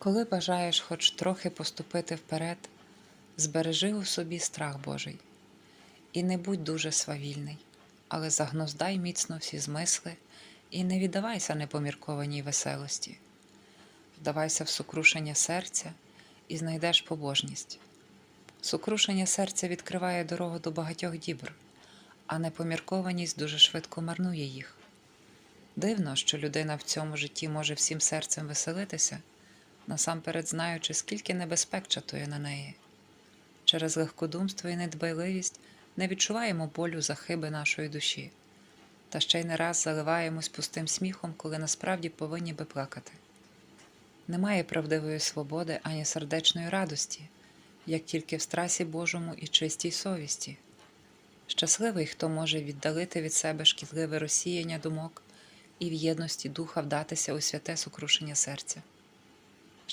Коли бажаєш хоч трохи поступити вперед, збережи у собі страх Божий. І не будь дуже свавільний, але загноздай міцно всі змисли і не віддавайся непоміркованій веселості. Вдавайся в сукрушення серця і знайдеш побожність. Сукрушення серця відкриває дорогу до багатьох дібр, а непоміркованість дуже швидко марнує їх. Дивно, що людина в цьому житті може всім серцем веселитися, насамперед знаючи, скільки небезпек чатує на неї. Через легкодумство і недбайливість не відчуваємо болю за хиби нашої душі, та ще й не раз заливаємось пустим сміхом, коли насправді повинні би плакати. Немає правдивої свободи ані сердечної радості, як тільки в страсі Божому і чистій совісті. Щасливий, хто може віддалити від себе шкідливе розсіяння думок і в єдності духа вдатися у святе сукрушення серця.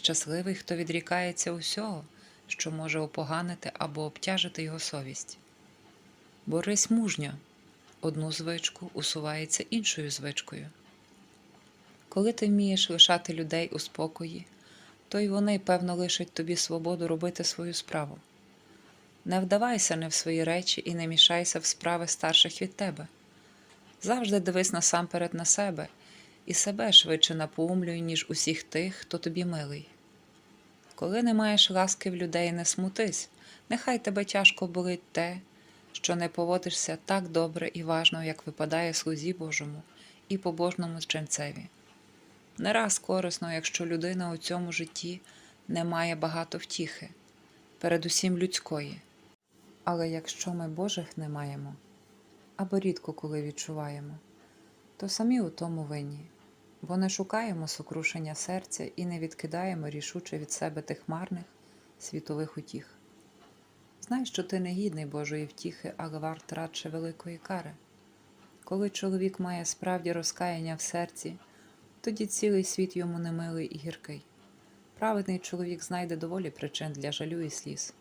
Щасливий, хто відрікається усього, що може опоганити або обтяжити його совість. Борись мужньо, одну звичку усувається іншою звичкою. Коли ти вмієш лишати людей у спокої, то й вони, певно, лишать тобі свободу робити свою справу. Не вдавайся не в свої речі і не мішайся в справи старших від тебе. Завжди дивись насамперед на себе і себе швидше напоумлюй, ніж усіх тих, хто тобі милий. Коли не маєш ласки в людей, не смутись, нехай тебе тяжко болить те, що не поводишся так добре і важно, як випадає слузі Божому і побожному ченцеві. Не раз корисно, якщо людина у цьому житті не має багато втіхи, передусім людської. Але якщо ми Божих не маємо, або рідко коли відчуваємо, то самі у тому винні, бо не шукаємо сокрушення серця і не відкидаємо рішуче від себе тих марних світових утіх. Знай, що ти не гідний Божої втіхи, але варт радше великої кари. Коли чоловік має справді розкаяння в серці, тоді цілий світ йому немилий і гіркий. Праведний чоловік знайде доволі причин для жалю і сліз.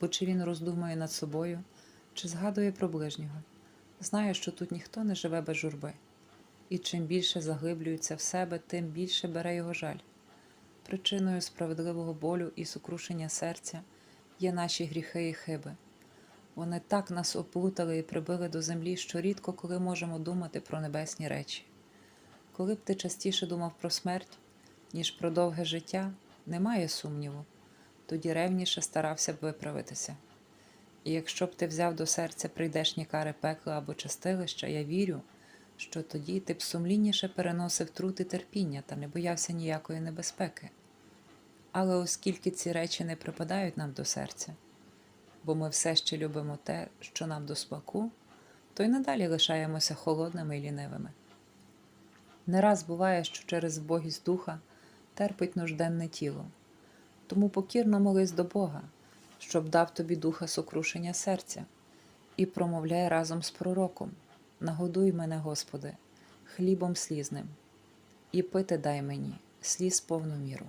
Бо чи він роздумує над собою, чи згадує про ближнього, знає, що тут ніхто не живе без журби, і чим більше заглиблюється в себе, тим більше бере його жаль. Причиною справедливого болю і сукрушення серця є наші гріхи і хиби. Вони так нас оплутали і прибили до землі, що рідко коли можемо думати про небесні речі. Коли б ти частіше думав про смерть, ніж про довге життя, немає сумніву, тоді ревніше старався б виправитися. І якщо б ти взяв до серця прийдешні кари пекла або чистилища, я вірю, що тоді ти б сумлінніше переносив труд і терпіння та не боявся ніякої небезпеки. Але оскільки ці речі не припадають нам до серця, бо ми все ще любимо те, що нам до смаку, то й надалі лишаємося холодними і лінивими. Не раз буває, що через вбогість духа терпить нужденне тіло, тому покірно молись до Бога, щоб дав тобі духа сокрушення серця, і промовляй разом з пророком: Нагодуй мене, Господи, хлібом слізним, і пити дай мені сліз повну міру.